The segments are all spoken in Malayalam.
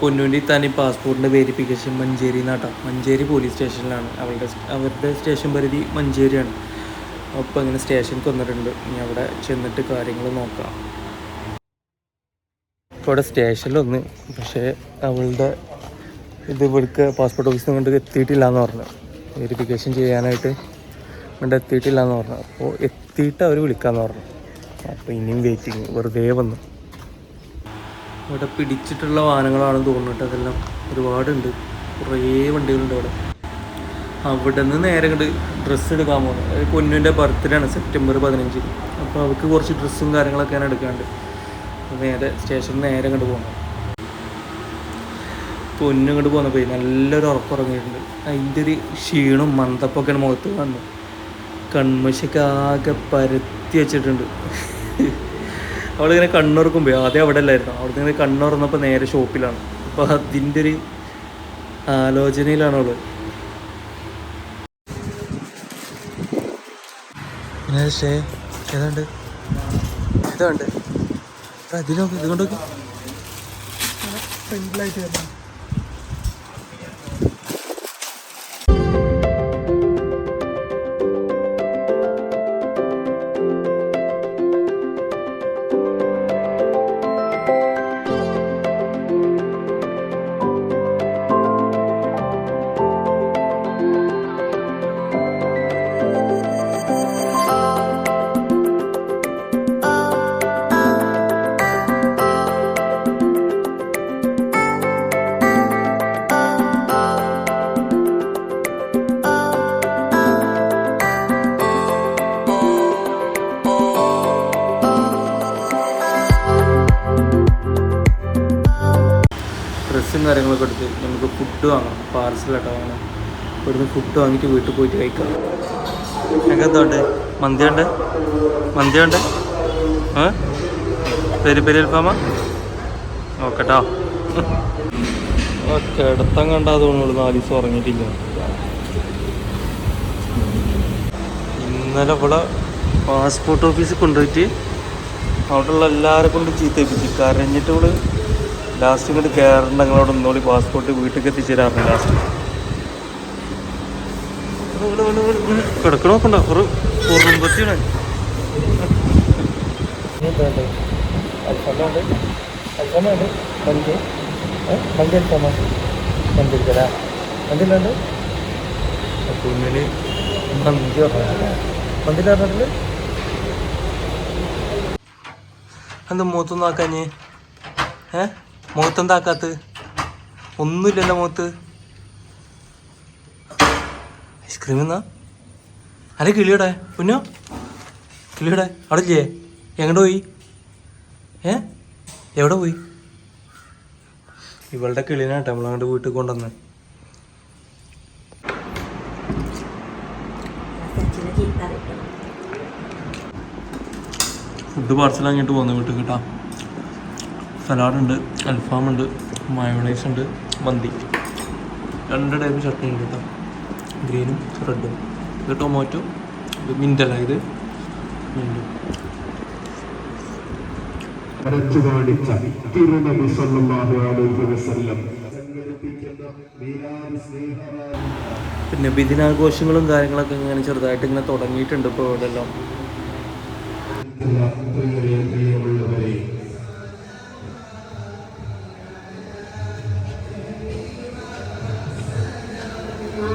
പൊന്നൂരി താനി പാസ്പോർട്ടിന്റെ വെരിഫിക്കേഷൻ മഞ്ചേരി നാട്ടാ മഞ്ചേരി പോലീസ് സ്റ്റേഷനിലാണ് അവളുടെ അവരുടെ സ്റ്റേഷൻ പരിധി മഞ്ചേരിയാണ്. അപ്പോൾ അങ്ങനെ സ്റ്റേഷനിൽ വന്നിട്ടുണ്ട് ഇനി അവിടെ ചെന്നിട്ട് കാര്യങ്ങൾ നോക്കാം. ഇപ്പോൾ അവിടെ സ്റ്റേഷനിലൊന്ന് പക്ഷേ അവളുടെ ഇത് ഇവിടേക്ക് പാസ്പോർട്ട് ഓഫീസിൽ കൊണ്ട് എത്തിയിട്ടില്ല എന്ന് പറഞ്ഞു. വെരിഫിക്കേഷൻ ചെയ്യാനായിട്ട് ഇവിടെ എത്തിയിട്ടില്ല എന്ന് പറഞ്ഞു. അപ്പോൾ എത്തിയിട്ട് അവർ വിളിക്കാമെന്ന് പറഞ്ഞു. അപ്പോൾ ഇനിയും വെയിറ്റിങ് വെറുതെ വന്നു. ഇവിടെ പിടിച്ചിട്ടുള്ള വാഹനങ്ങളാണെന്ന് തോന്നുന്നുണ്ട്. അതെല്ലാം ഒരുപാടുണ്ട്. കുറേ വണ്ടികളുണ്ട് അവിടെ. അവിടെ നിന്ന് നേരെ കണ്ട് ഡ്രസ്സ് എടുക്കാൻ പോകുന്നത് പൊന്നുവിന്റെ ബർത്ത്ഡേ ആണ് സെപ്റ്റംബർ പതിനഞ്ചിന് അപ്പോൾ അവൾക്ക് കുറച്ച് ഡ്രസ്സും കാര്യങ്ങളൊക്കെയാണ് എടുക്കാണ്ട് നേരെ സ്റ്റേഷനിൽ നേരെ കണ്ട് പോകണം പൊന്നും ഇങ്ങോട്ട് പോകുന്നപ്പോൾ നല്ലൊരു ഉറപ്പുറങ്ങിയിട്ടുണ്ട് അതിന്റെ ഒരു ക്ഷീണും മന്ദപ്പൊക്കെയാണ് മുഖത്ത് കാണുന്നത് കൺമശക്കാകെ പരത്തി വെച്ചിട്ടുണ്ട്. അവളിങ്ങനെ കണ്ണുറക്കുമ്പോൾ ആദ്യം അവിടെ അല്ലായിരുന്നു അവിടെ ഇങ്ങനെ കണ്ണുറന്നപ്പോൾ നേരെ ഷോപ്പിലാണ്. അപ്പോൾ അതിന്റെ ഒരു ആലോചനയിലാണ് അവൾ. പിന്നെ ഷേ ഏതാണ്ട്? ഇതാണ്ട്. അതിനൊക്കെ ഇതുകൊണ്ടൊക്കെ. ഫ്രണ്ടിലായിട്ട് വരണം. കാര്യങ്ങളൊക്കെ എടുത്ത് നമുക്ക് ഫുഡ് വാങ്ങണം പാർസലായിട്ട് വാങ്ങണം ഇവിടുന്ന് ഫുഡ് വാങ്ങിയിട്ട് വീട്ടിൽ പോയിട്ട് കഴിക്കാം. ഞങ്ങൾക്ക് എന്തോണ്ട് മന്തി ഉണ്ട് മന്തി ഉണ്ട് ഏ? പെരി പെരി അൽഫാമ? നോക്കട്ടോ. കിടത്തം കണ്ടാ തോന്നുള്ളൂ നാല് ദിവസം ഉറങ്ങിയിട്ടില്ല. ഇന്നലെ ഇവിടെ പാസ്പോർട്ട് ഓഫീസിൽ കൊണ്ടുപോയിട്ട് അവിടെയുള്ള എല്ലാവരെ കൊണ്ട് ചീത്തയിപ്പിച്ചു കരഞ്ഞിട്ട് ഇവിടെ ലാസ്റ്റ് ഇങ്ങോട്ട് കയറേണ്ട നിങ്ങളോട് ഒന്നുകൂടി പാസ്പോർട്ട് വീട്ടിലേക്ക് എത്തിച്ചേരാറുണ്ട് ലാസ്റ്റ് ഒരു എന്താ മൂത്തൊന്നാക്കാഞ്ഞ് ഏഹ് മുഖത്തെന്താക്കാത്ത? ഒന്നുമില്ലല്ലോ മുഖത്ത്. ഐസ്ക്രീം എന്നാ അല്ലെ കിളിയുടെ പുന്നോ? കിളിയുടെ അവിടെ ഇല്ലേ? എങ്ങോട്ട് പോയി? ഏ? എവിടെ പോയി? ഇവളുടെ കിളിനാട്ടെ നമ്മളങ്ങോട്ട് വീട്ടിൽ കൊണ്ടുവന്ന്. ഫുഡ് പാർസൽ അങ്ങോട്ട് പോകുന്നു വീട്ടിൽ കേട്ടോ. സലാഡുണ്ട്. അൽഫാമുണ്ട്. മയോണൈസ് ഉണ്ട് മന്തി. രണ്ട് ടൈപ്പ് ചട്നി ഉണ്ട് കേട്ടോ. ഗ്രീനും റെഡും. ഇത് ടൊമാറ്റോ ഇത് മിന്റല്ല ഇത് മിന്റും. വരച്ചു കാണിച്ച തിരുനബി സല്ലല്ലാഹു അലൈഹി വസല്ലം. പിന്നെ ബിദിനാഘോഷങ്ങളും കാര്യങ്ങളൊക്കെ ഇങ്ങനെ ചെറുതായിട്ട് ഇങ്ങനെ തുടങ്ങിയിട്ടുണ്ട് ഇപ്പോൾ ഇവിടെ എല്ലാം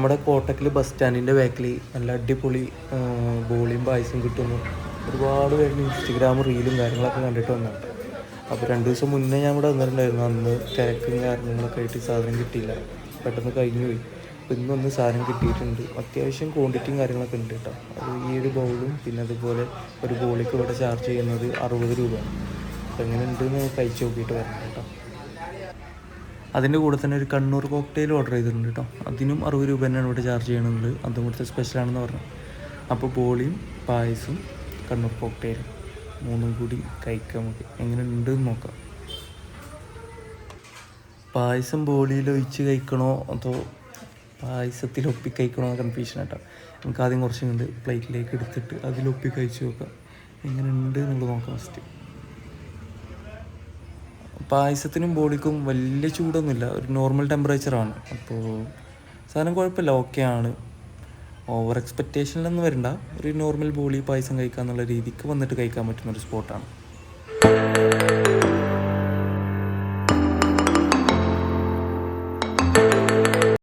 നമ്മുടെ കോട്ടക്കിൽ ബസ് സ്റ്റാൻഡിന്റെ ബാക്കിൽ നല്ല അടിപൊളി ബോളിയും പായസം കിട്ടുന്നു. ഒരുപാട് പേര് ഇൻസ്റ്റഗ്രാം റീലും കാര്യങ്ങളൊക്കെ കണ്ടിട്ട് വന്നിട്ട് അപ്പോൾ രണ്ട് ദിവസം മുന്നേ ഞാൻ ഇവിടെ വന്നിട്ടുണ്ടായിരുന്നു. അന്ന് തിരക്കും കാര്യങ്ങളൊക്കെ ആയിട്ട് സാധനം കിട്ടിയില്ല. പെട്ടെന്ന് കഴിഞ്ഞു പോയി. അപ്പോൾ ഇന്നൊന്ന് സാധനം കിട്ടിയിട്ടുണ്ട്. അത്യാവശ്യം ക്വാണ്ടിറ്റിയും കാര്യങ്ങളൊക്കെ ഉണ്ട് കേട്ടോ. അത് ഈ ഒരു ബൗളും പിന്നെ അതുപോലെ ഒരു ബോളിക്ക് ഇവിടെ ചാർജ് ചെയ്യുന്നത് അറുപത് രൂപയാണ്. അപ്പോൾ എങ്ങനെ ഉണ്ടെന്ന് കഴിച്ച് നോക്കിയിട്ട് വരണം കേട്ടോ. അതിന്റെ കൂടെ തന്നെ ഒരു കണ്ണൂർ കോക്ടെയിൽ ഓർഡർ ചെയ്തിട്ടുണ്ട് കേട്ടോ. അതിനും അറുപത് രൂപ തന്നെയാണ് ഇവിടെ ചാർജ് ചെയ്യണത് അതും ഇവിടുത്തെ സ്പെഷ്യലാണെന്ന് പറഞ്ഞു. അപ്പോൾ ബോളിയും പായസും കണ്ണൂർ കോക്ടെയിലും മൂന്നും കൂടി കഴിക്കാം നമുക്ക്. എങ്ങനെ ഉണ്ടെന്ന് നോക്കാം. പായസം ബോളിയിൽ ഒഴിച്ച് കഴിക്കണോ അതോ പായസത്തിൽ ഒപ്പി കഴിക്കണോ കൺഫ്യൂഷൻ കേട്ടോ നമുക്ക് ആദ്യം കുറച്ചും കണ്ട് പ്ലേറ്റിലേക്ക് എടുത്തിട്ട് അതിലൊപ്പി കഴിച്ച് നോക്കാം. എങ്ങനെ ഉണ്ട് എന്നുള്ളത് നോക്കാം ഫസ്റ്റ് പായസത്തിനും ബോഡിക്കും വലിയ ചൂടൊന്നുമില്ല. ഒരു നോർമൽ ടെമ്പറേച്ചറാണ് അപ്പോൾ സാധനം കുഴപ്പമില്ല. ഓക്കെ ആണ്. ഓവർ എക്സ്പെക്റ്റേഷനിലൊന്നും വരണ്ട. ഒരു നോർമൽ ബോളി പായസം കഴിക്കുക എന്നുള്ള രീതിക്ക് വന്നിട്ട് കഴിക്കാൻ പറ്റുന്ന ഒരു സ്പോട്ടാണ്